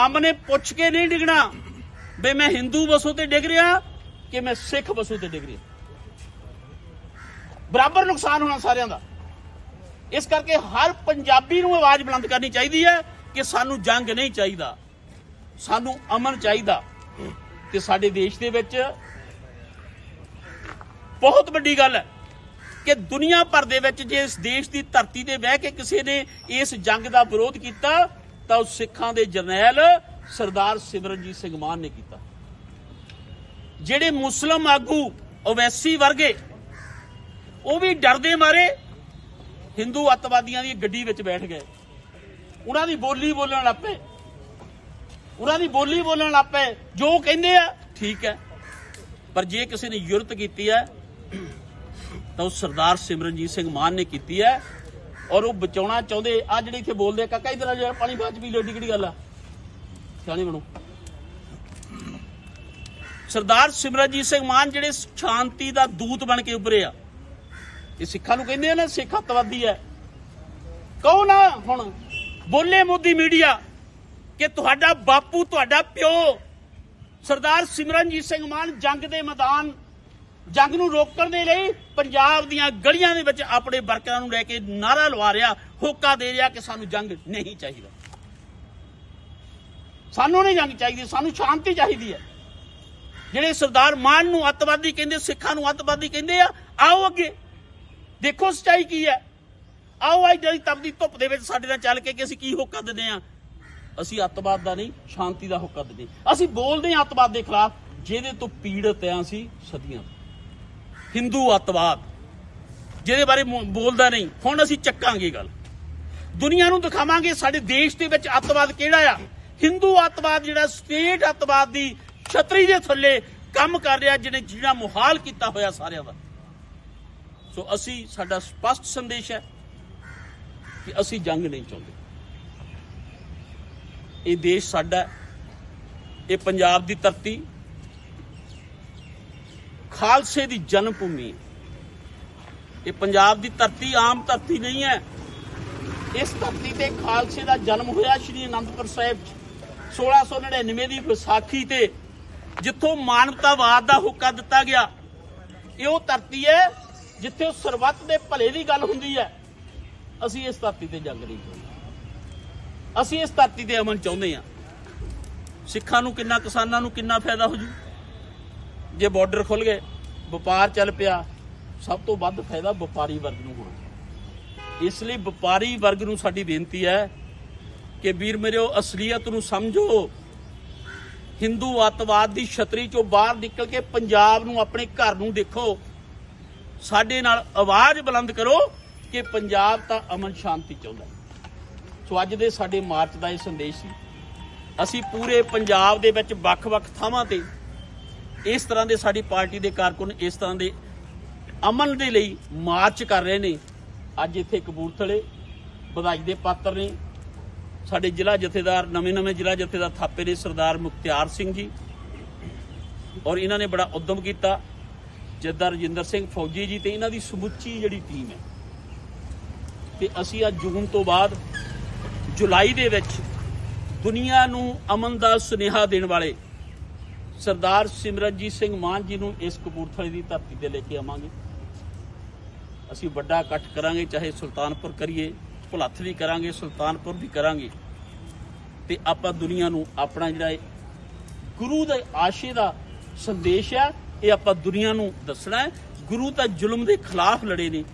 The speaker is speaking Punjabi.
ਸਾਹਮਣੇ ਪੁੱਛ ਕੇ ਨਹੀਂ ਡਿੱਗਣਾ ਵੀ ਮੈਂ ਹਿੰਦੂ ਵਸੋਂ ਤੇ ਡਿੱਗ ਰਿਹਾ ਕਿ ਮੈਂ ਸਿੱਖ ਵਸੋਂ ਤੇ ਡਿੱਗ ਰਿਹਾ? ਬਰਾਬਰ ਨੁਕਸਾਨ ਹੋਣਾ ਸਾਰਿਆਂ ਦਾ। ਇਸ ਕਰਕੇ ਹਰ ਪੰਜਾਬੀ ਨੂੰ ਆਵਾਜ਼ ਬੁਲੰਦ ਕਰਨੀ ਚਾਹੀਦੀ ਹੈ ਕਿ ਸਾਨੂੰ ਜੰਗ ਨਹੀਂ ਚਾਹੀਦਾ। ਸਾਨੂੰ ਅਮਨ ਚਾਹੀਦਾ ਤੇ ਸਾਡੇ ਦੇਸ਼ ਦੇ ਵਿੱਚ ਬਹੁਤ ਵੱਡੀ ਗੱਲ ਹੈ ਕਿ ਦੁਨੀਆ ਭਰ ਦੇ ਵਿੱਚ ਜੇ ਇਸ ਦੇਸ਼ ਦੀ ਧਰਤੀ ਤੇ ਬਹਿ ਕੇ ਕਿਸੇ ਨੇ ਇਸ ਜੰਗ ਦਾ ਵਿਰੋਧ ਕੀਤਾ ਤਾਂ ਉਹ ਸਿੱਖਾਂ ਦੇ ਜਰਨੈਲ ਸਰਦਾਰ ਸਿਮਰਨਜੀਤ ਸਿੰਘ ਮਾਨ ਨੇ ਕੀਤਾ। ਜਿਹੜੇ ਮੁਸਲਮ ਆਗੂ ਓਵੈਸੀ ਵਰਗੇ, ਉਹ ਵੀ ਡਰਦੇ ਮਾਰੇ ਹਿੰਦੂ ਅੱਤਵਾਦੀਆਂ ਦੀ ਗੱਡੀ ਵਿੱਚ ਬੈਠ ਗਏ। ਉਹਨਾਂ ਦੀ ਬੋਲੀ ਬੋਲਣ ਲੱਗ ਪਏ। ਉਹਨਾਂ ਦੀ ਬੋਲੀ ਬੋਲਣ ਲੱਗ ਪਏ। ਜੋ ਕਹਿੰਦੇ ਆ, ਠੀਕ ਹੈ। ਪਰ ਜੇ ਕਿਸੇ ਨੇ ਯੁਰਤ ਕੀਤੀ ਹੈ, ਤਾਂ ਉਹ ਸਰਦਾਰ ਸਿਮਰਨਜੀਤ ਸਿੰਘ ਮਾਨ ਨੇ ਕੀਤੀ ਹੈ। ਔਰ ਉਹ ਬਚਾਉਣਾ ਚਾਹੁੰਦੇ, ਆ ਜਿਹੜੇ ਇੱਥੇ ਬੋਲਦੇ ਕਾਕਾ ਇਧਰ ਆ ਜਾ, ਪਾਣੀ ਬਾਅਦ ਵੀ ਲੋਡੀ ਕਿਹੜੀ ਗੱਲ ਆ। ਸਿਆਣੇ ਬਣੋ। ਸਰਦਾਰ ਸਿਮਰਨਜੀਤ ਸਿੰਘ ਮਾਨ ਜਿਹੜੇ ਸ਼ਾਂਤੀ ਦਾ ਦੂਤ ਬਣ ਕੇ ਉੱਭਰੇ ਆ। ਇਹ ਸਿੱਖਾਂ ਨੂੰ ਕਹਿੰਦੇ ਆ ਨਾ, ਸਿੱਖ ਅੱਤਵਾਦੀ ਹੈ ਕਹੋ ਨਾ ਹੁਣ, ਬੋਲੇ ਮੋਦੀ ਮੀਡੀਆ, ਕਿ ਤੁਹਾਡਾ ਬਾਪੂ, ਤੁਹਾਡਾ ਪਿਓ, ਸਰਦਾਰ ਸਿਮਰਨਜੀਤ ਸਿੰਘ ਮਾਨ ਜੰਗ ਦੇ ਮੈਦਾਨ ਜੰਗ ਨੂੰ ਰੋਕਣ ਦੇ ਲਈ ਪੰਜਾਬ ਦੀਆਂ ਗਲੀਆਂ ਦੇ ਵਿੱਚ ਆਪਣੇ ਵਰਕਰਾਂ ਨੂੰ ਲੈ ਕੇ ਨਾਰਾ ਲਵਾ ਰਿਹਾ, ਹੋਕਾ ਦੇ ਰਿਹਾ ਕਿ ਸਾਨੂੰ ਜੰਗ ਨਹੀਂ ਚਾਹੀਦਾ। ਸਾਨੂੰ ਨਹੀਂ ਜੰਗ ਚਾਹੀਦੀ, ਸਾਨੂੰ ਸ਼ਾਂਤੀ ਚਾਹੀਦੀ ਹੈ। ਜਿਹੜੇ ਸਰਦਾਰ ਮਾਨ ਨੂੰ ਅੱਤਵਾਦੀ ਕਹਿੰਦੇ, ਸਿੱਖਾਂ ਨੂੰ ਅੱਤਵਾਦੀ ਕਹਿੰਦੇ ਆ, ਆਓ ਅੱਗੇ। ਦੇਖੋ ਸਚਾਈ ਕੀ ਹੈ। ਆਓ ਅੱਜ ਜਿਹੜੀ ਤਪਦੀ ਧੁੱਪ ਦੇ ਵਿੱਚ ਸਾਡੇ ਨਾਲ ਚੱਲ ਕੇ ਕਿ ਅਸੀਂ ਕੀ ਹੋਕਾ ਦਿੰਦੇ ਆ ਅਸੀਂ ਅੱਤਵਾਦ ਦਾ ਨਹੀਂ, ਸ਼ਾਂਤੀ ਦਾ ਹੋਕਾ ਦਿੰਦੇ ਅਸੀਂ ਬੋਲਦੇ ਹਾਂ ਅੱਤਵਾਦ ਦੇ ਖਿਲਾਫ, ਜਿਹਦੇ ਤੋਂ ਪੀੜਤ ਆ ਅਸੀਂ ਸਦੀਆਂ ਤੋਂ। ਹਿੰਦੂ ਅੱਤਵਾਦ, ਜਿਹਦੇ ਬਾਰੇ ਬੋਲਦਾ ਨਹੀਂ। ਹੁਣ ਅਸੀਂ ਚੱਕਾਂਗੇ ਗੱਲ। ਦੁਨੀਆ ਨੂੰ ਦਿਖਾਵਾਂਗੇ ਸਾਡੇ ਦੇਸ਼ ਦੇ ਵਿੱਚ ਅੱਤਵਾਦ ਕਿਹੜਾ ਆ। ਹਿੰਦੂ ਅੱਤਵਾਦ ਜਿਹੜਾ ਸਟੇਟ ਅੱਤਵਾਦ ਦੀ ਛਤਰੀ ਦੇ ਥੱਲੇ ਕੰਮ ਕਰ ਰਿਹਾ, ਜਿਹਨੇ ਜਿਹੜਾ ਮੁਹਾਲ ਕੀਤਾ ਹੋਇਆ ਸਾਰਿਆਂ ਦਾ। ਸੋ ਅਸੀਂ, ਸਾਡਾ ਸਪਸ਼ਟ ਸੰਦੇਸ਼ ਹੈ ਕਿ ਅਸੀਂ ਜੰਗ ਨਹੀਂ ਚਾਹੁੰਦੇ। ਇਹ ਦੇਸ਼ ਸਾਡਾ ਇਹ ਪੰਜਾਬ ਦੀ ਧਰਤੀ ਖਾਲਸੇ ਦੀ ਜਨਮ ਭੂਮੀ ਇਹ ਪੰਜਾਬ ਦੀ ਧਰਤੀ ਆਮ ਧਰਤੀ ਨਹੀਂ ਹੈ। ਇਸ ਧਰਤੀ ਤੇ ਖਾਲਸੇ ਦਾ ਜਨਮ ਹੋਇਆ ਸ਼੍ਰੀ ਅਨੰਦਪੁਰ ਸਾਹਿਬ 'ਚ। 1699 ਦੀ ਵਿਸਾਖੀ ਤੇ ਜਿੱਥੋਂ ਮਾਨਵਤਾਵਾਦ ਦਾ ਹੁਕਮ ਦਿੱਤਾ ਗਿਆ, ਇਹ ਉਹ ਧਰਤੀ ਹੈ ਜਿੱਥੇ ਸਰਬੱਤ ਦੇ ਭਲੇ ਦੀ ਗੱਲ ਹੁੰਦੀ ਹੈ। ਅਸੀਂ ਇਸ ਧਰਤੀ ਤੇ ਜੰਗ ਨਹੀਂ ਚਾਹੁੰਦੇ ਅਸੀਂ ਇਸ ਧਰਤੀ ਤੇ ਅਮਨ ਚਾਹੁੰਦੇ ਹਾਂ। ਸਿੱਖਾਂ ਨੂੰ ਕਿੰਨਾ, ਕਿਸਾਨਾਂ ਨੂੰ ਕਿੰਨਾ ਫਾਇਦਾ ਹੋ ਜੂ? ਜੇ ਬਾਰਡਰ ਖੁੱਲ ਗਏ, ਵਪਾਰ ਚੱਲ ਪਿਆ, ਸਭ ਤੋਂ ਵੱਧ ਫਾਇਦਾ ਵਪਾਰੀ ਵਰਗ ਨੂੰ ਹੋਣਾ। ਇਸ ਲਈ ਵਪਾਰੀ ਵਰਗ ਨੂੰ ਸਾਡੀ ਬੇਨਤੀ ਹੈ ਕਿ ਵੀਰ ਮੇਰਿਓ, ਅਸਲੀਅਤ ਨੂੰ ਸਮਝੋ। ਹਿੰਦੂ ਅੱਤਵਾਦ ਦੀ ਛਤਰੀ ਚੋਂ ਬਾਹਰ ਨਿਕਲ ਕੇ ਪੰਜਾਬ ਨੂੰ, ਆਪਣੇ ਘਰ ਨੂੰ ਦੇਖੋ। ਸਾਡੇ ਨਾਲ ਆਵਾਜ਼ ਬੁਲੰਦ ਕਰੋ ਕਿ ਪੰਜਾਬ ਤਾਂ ਅਮਨ ਸ਼ਾਂਤੀ ਚਾਹੁੰਦਾ ਸੋ ਅੱਜ ਦੇ ਸਾਡੇ ਮਾਰਚ ਦਾ ਇਹ ਸੰਦੇਸ਼ ਸੀ। ਅਸੀਂ ਪੂਰੇ ਪੰਜਾਬ ਦੇ ਵਿੱਚ ਵੱਖ-ਵੱਖ ਥਾਵਾਂ ਤੇ ਇਸ ਤਰ੍ਹਾਂ ਦੇ ਸਾਡੀ ਪਾਰਟੀ ਦੇ ਕਾਰਕੁਨ ਇਸ ਤਰ੍ਹਾਂ ਦੇ ਅਮਨ ਦੇ ਲਈ ਮਾਰਚ ਕਰ ਰਹੇ ਨੇ। ਅੱਜ ਇੱਥੇ ਕਪੂਰਥਲੇ ਵਧਾਈ ਦੇ ਪਾਤਰ ਨੇ। ਸਾਡੇ ਜ਼ਿਲ੍ਹਾ ਜਥੇਦਾਰ ਨਵੇਂ-ਨਵੇਂ ਜ਼ਿਲ੍ਹਾ ਜਥੇਦਾਰ ਥਾਪੇ ਦੇ ਸਰਦਾਰ ਮੁਖਤਿਆਰ ਸਿੰਘ ਜੀ। ਔਰ ਇਹਨਾਂ ਨੇ ਬੜਾ ਉਦਮ ਕੀਤਾ। ਜੱਦਾ ਰਜਿੰਦਰ ਸਿੰਘ ਫੌਜੀ ਜੀ ਤੇ ਇਹਨਾਂ ਦੀ ਸਮੁੱਚੀ ਜਿਹੜੀ ਟੀਮ ਹੈ। ਤੇ ਅਸੀਂ ਅੱਜ ਜੂਨ ਤੋਂ ਬਾਅਦ ਜੁਲਾਈ ਦੇ ਵਿੱਚ ਦੁਨੀਆ ਨੂੰ ਅਮਨ ਦਾ ਸੁਨੇਹਾ ਦੇਣ ਵਾਲੇ ਸਰਦਾਰ ਸਿਮਰਨਜੀਤ ਸਿੰਘ ਮਾਨ ਜੀ ਨੂੰ ਇਸ ਕਪੂਰਥਲੇ ਦੀ ਧਰਤੀ ਤੇ ਲੈ ਕੇ ਆਵਾਂਗੇ। ਅਸੀਂ ਵੱਡਾ ਇਕੱਠ ਕਰਾਂਗੇ, ਚਾਹੇ ਸੁਲਤਾਨਪੁਰ ਕਰੀਏ, ਭੁਲੱਥ ਵੀ ਕਰਾਂਗੇ, ਸੁਲਤਾਨਪੁਰ ਵੀ ਕਰਾਂਗੇ। ਤੇ ਆਪਾਂ ਦੁਨੀਆ ਨੂੰ ਆਪਣਾ ਜਿਹੜਾ ਇਹ ਗੁਰੂ ਦੇ ਆਸ਼ੇ ਦਾ ਸੰਦੇਸ਼ ਹੈ, ਇਹ ਆਪਾਂ ਦੁਨੀਆ ਨੂੰ ਦੱਸਣਾ ਹੈ। ਗੁਰੂ ਤਾਂ ਜ਼ੁਲਮ ਦੇ ਖਿਲਾਫ ਲੜੇ ਨੇ।